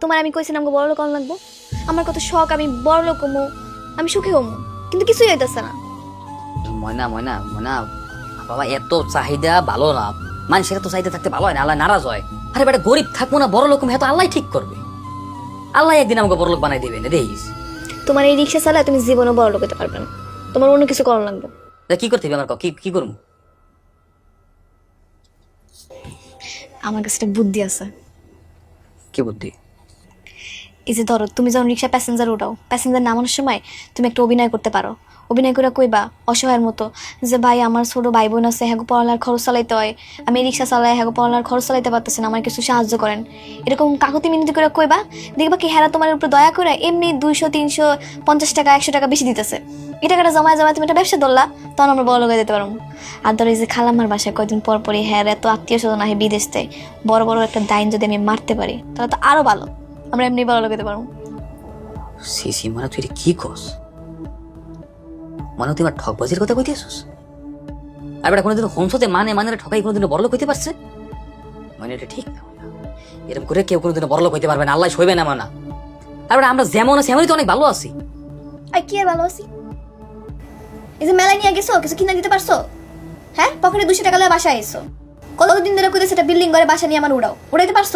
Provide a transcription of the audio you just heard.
তোমার আমি কইছিলাম আমাকে বড় লোক লাগবো। আমার কত শখ আমি বড় লোক হমু আমি সুখী হমু কিন্তু কিছুই হইতেছে না। ময়না ময়না ময়না বাবা এত চাহিদা ভালো না। মানুষের তো চাহিদা থাকতে ভালো হয় না আল্লাহ নারাজ হয়। আরে বেটা গরিব থাকব না বড় লোক হ্যাঁ তো আল্লাহ ঠিক করবে। আল্লাহ একদিন আমাকে বড় লোক বানাই দেবে না দেখিস। তোমার এই রিক্সা চালায় তুমি জীবনও বড় লোক হতে পারবে না। তোমার অন্য কিছু করা লাগবে। তা কি করতে হবে আমার ক- কি কি করব? আমার কাছে একটা বুদ্ধি আছে। কি বুদ্ধি? এই যে ধরো, তুমি যখন রিক্সা প্যাসেঞ্জার উঠাও প্যাসেঞ্জার নামানোর সময় তুমি একটা অভিনয় করতে পারো। অভিনয় করে কইবা, অসহায়ের মতো, যে ভাই আমার ছোট ভাই বোন আছে হ্যাঁ পড়ালার খরচ চালাইতে হয়, আমি রিক্সা চালাই হ্যাঁ পড়ালার খরচ চালাইতে পারতেছি না, আমার কিছু সাহায্য করেন। এরকম কাকুতি মিনতি করে কইবা, দেখবা কি হেরা তোমার উপর দয়া করে এমনি দুইশো, তিনশো, পঞ্চাশ টাকা, একশো টাকা বেশি দিতেছে। এই টাকাটা জমায় জমায় তুমি একটা ব্যবসা ধরলা, তখন আমরা বড় লোক দিতে পারব। আর ধরো এই যে খালাম্মার বাসায় কয়দিন পর পরই হ্যাঁ এত আত্মীয় স্বজন আহে বিদেশ থেকে, বড় বড় একটা দাইন যদি আমি মারতে পারি, তাহলে তো আরও ভালো। আমরা এমনি লোক দিতে পারব। সি সি মানে তুই কি কস মানে তুই আমার ঠকবাজির কথা কইতেছিস আর বেটা কোনোদিন হোমসতে মানে মানে ঠকাই কোনোদিন বড় লোক হইতে পারছে? মানে এটা ঠিক না এরকম করে কেউ কোনোদিন বড় লোক হইতে পারবে না আল্লাহ সইবে না মানা। আর বেটা আমরা যেমন আছি এমনই তো অনেক ভালো আছি। আর কি আর ভালো আছি? এই যে মেলায় নিয়ে গেছো কিছু কিনা দিতে পারছ? হ্যাঁ? পকেটে দুশো টাকা লয়ে বাসায় এসো কতদিন ধরে কইতে সেটা বিল্ডিং করে বাসা নিয়ে আমার উড়াও? উড়াইতে পারছ?